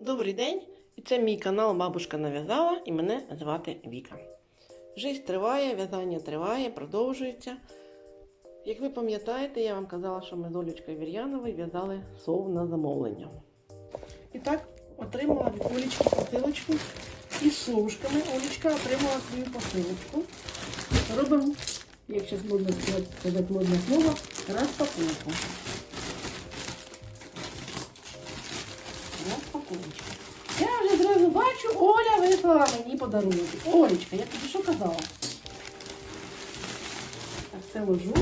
Добрий день! І це мій канал Бабушка нав'язала і мене звати Віка. Жизнь триває, в'язання триває, продовжується. Як ви пам'ятаєте, я вам казала, що ми з Олечкою Вір'яновою в'язали сов на замовлення. І так, отримала від Олечки посилочку із совушками. Олечка отримала свою посилочку. Робимо, як зараз модно сказати, модне слово, розпаковку. Оля мені подарунок. Олечка, я тобі що казала? Так, це ложу.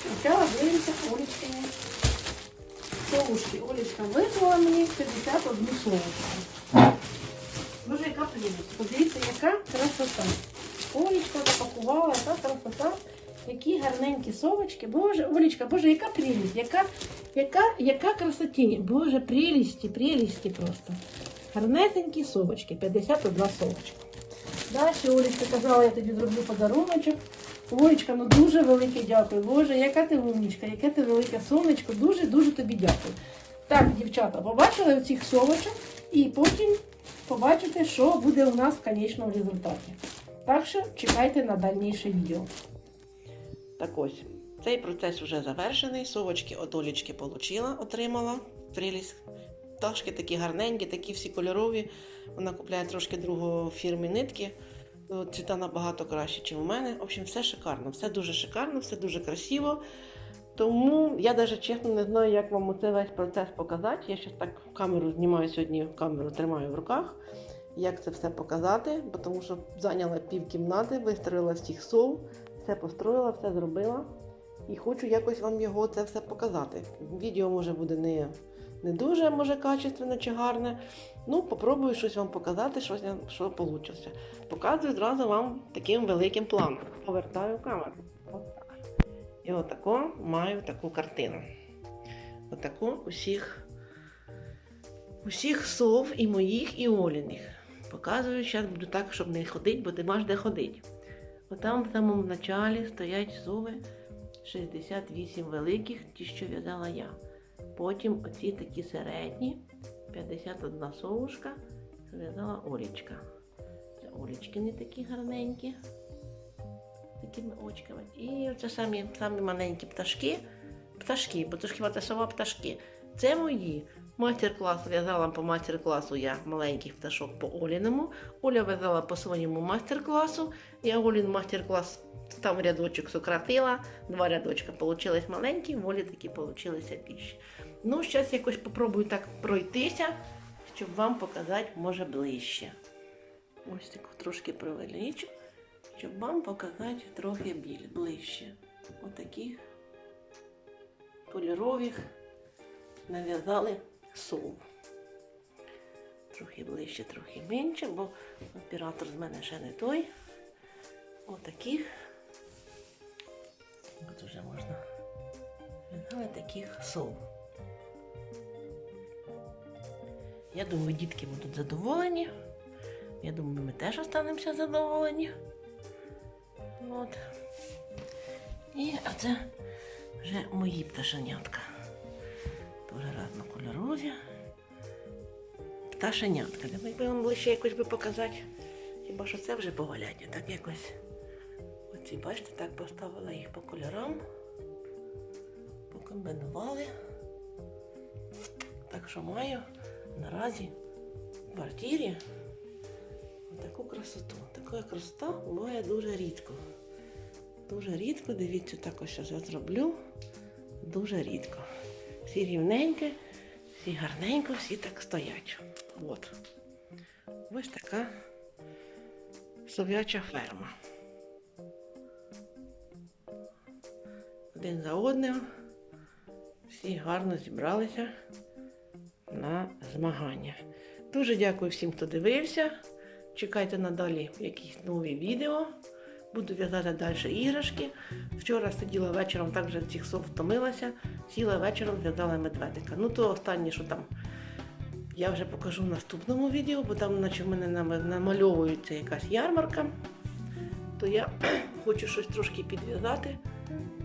Спочатку дивимося Олечкині совушки. Олечка вислала мені 51 совушку. Боже, яка прелість. Подивіться, яка красота. Олечка запакувала, яка красота. Які гарненькі совочки. Боже, Олечка, Боже, яка прелість, яка, яка, яка красотіння. Боже, прелісті, прелісті просто. Гарнесенькі совочки, 51 совочка. Далі Олечка казала, я тобі зроблю подаруночок. Олечка, ну дуже велике дякую. Боже, яка ти умнічка, яке ти велике сонечко. Дуже-дуже тобі дякую. Так, дівчата, побачили оцих совочок і потім побачите, що буде у нас в конечному результаті. Так що чекайте на дальніше відео. Так ось, цей процес вже завершений. Совочки от Олічки отримала, отримала. Прелість. Пташки такі гарненькі, такі всі кольорові. Вона купляє трошки другої фірми нитки. Ну, Цвіта набагато краще, ніж у мене. В общем, все шикарно, все дуже шикарно, все дуже красиво. Тому я навіть чесно не знаю, як вам оце весь процес показати. Я зараз так камеру знімаю сьогодні, камеру тримаю в руках. Як це все показати, бо тому що зайняла пів кімнати, вистроїла всіх сов, все построїла, все зробила. І хочу якось вам його це все показати. Відео може буде не, не дуже може качественне чи гарне. Ну, попробую щось вам показати, я- що вийшло. Показую зразу вам таким великим планом. Повертаю камеру. І отако маю таку картину. Отаку усіх, усіх сов і моїх, і Оліних. Показую, зараз буду так, щоб не ходити, бо ти маєш де ходити. Отам в самому началі стоять сови 68 великих, ті, що в'язала я. Потім оці такі середні, 51 совушка, в'язала Олічка. Це Олічки не такі гарненькі, такими очками. І це самі, самі маленькі пташки. Пташки, хіба це сова пташки. Це мої. Майстер-клас в'язала по майстер-класу я маленьких пташок по Оліному. Оля в'язала по своєму майстер-класу. Я Олін майстер-клас там рядочок сократила, два рядочка получились маленькі, в Олі такі получилися більші. Ну, зараз якось попробую так пройтися, щоб вам показати, може, ближче. Ось так трошки привеличу, щоб вам показати трохи ближче. Отаких кольорових нав'язали сов. Трохи ближче, трохи менше, бо оператор з мене ще не той. Отаких. От вже можна. В'язали таких сов. Я думаю, дітки будуть задоволені. Я думаю, ми теж останемося задоволені. От. І оце вже мої пташенятка. Дуже разнокольорові. Пташенятка. Якби вам ближче якось би показати. Хіба що це вже поваляння, так якось. Оці, бачите, так поставила їх по кольорам. Покомбінували. Так що маю наразі в квартирі таку красоту. Така красота буває дуже рідко. Дуже рідко, дивіться, так ось я зроблю. Дуже рідко. Всі рівненькі, всі гарненько, всі так стоять. От. Ось така сов'яча ферма. Один за одним. Всі гарно зібралися на змагання. Дуже дякую всім, хто дивився. Чекайте надалі якісь нові відео. Буду в'язати далі іграшки. Вчора сиділа вечором, так вже цих сов втомилася. Сіла вечором, в'язала медведика. Ну то останнє, що там я вже покажу в наступному відео, бо там, наче в мене намальовується якась ярмарка. То я хочу щось трошки підв'язати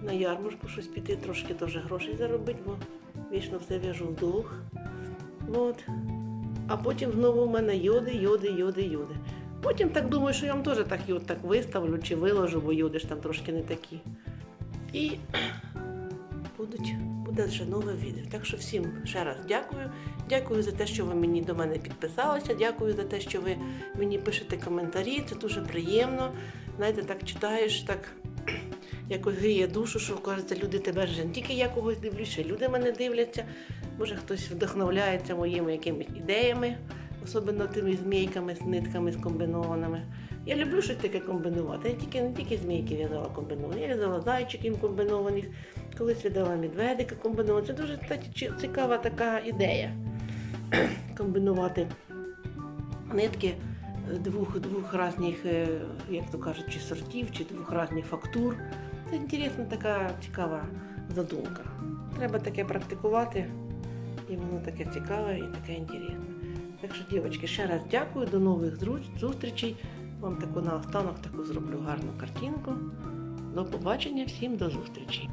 на ярмарку, щось піти, трошки теж грошей заробити, бо вічно все в'яжу в долг. От. а потім знову в мене йоди, йоди, йоди, йоди. Потім так думаю, що я вам теж так йод так виставлю чи виложу, бо йоди ж там трошки не такі. І будуть, буде ще нове відео. Так що всім ще раз дякую. Дякую за те, що ви мені до мене підписалися. Дякую за те, що ви мені пишете коментарі. Це дуже приємно. Знаєте, так читаєш, так якось гріє душу, що кажеться, люди тебе ж не тільки я когось дивлюся, люди мене дивляться. Може, хтось вдохновляється моїми якимись ідеями, особливо тими змійками, з нитками, з комбінованими. Я люблю щось таке комбінувати. Я тільки не тільки змійки в'язала комбіновані, я в'язала зайчиків комбінованих, колись в'язала медведика комбінованих. Це дуже кстати, цікава така ідея комбінувати нитки е, двох, двох різних, е, як то кажуть, чи сортів, чи двох різних фактур. Це інтересна така цікава задумка. Треба таке практикувати, і воно таке цікаве і таке інтересне. Так що, дівчатки, ще раз дякую, до нових зустрічей. Вам таку наостанок таку зроблю гарну картинку. До побачення, всім до зустрічі!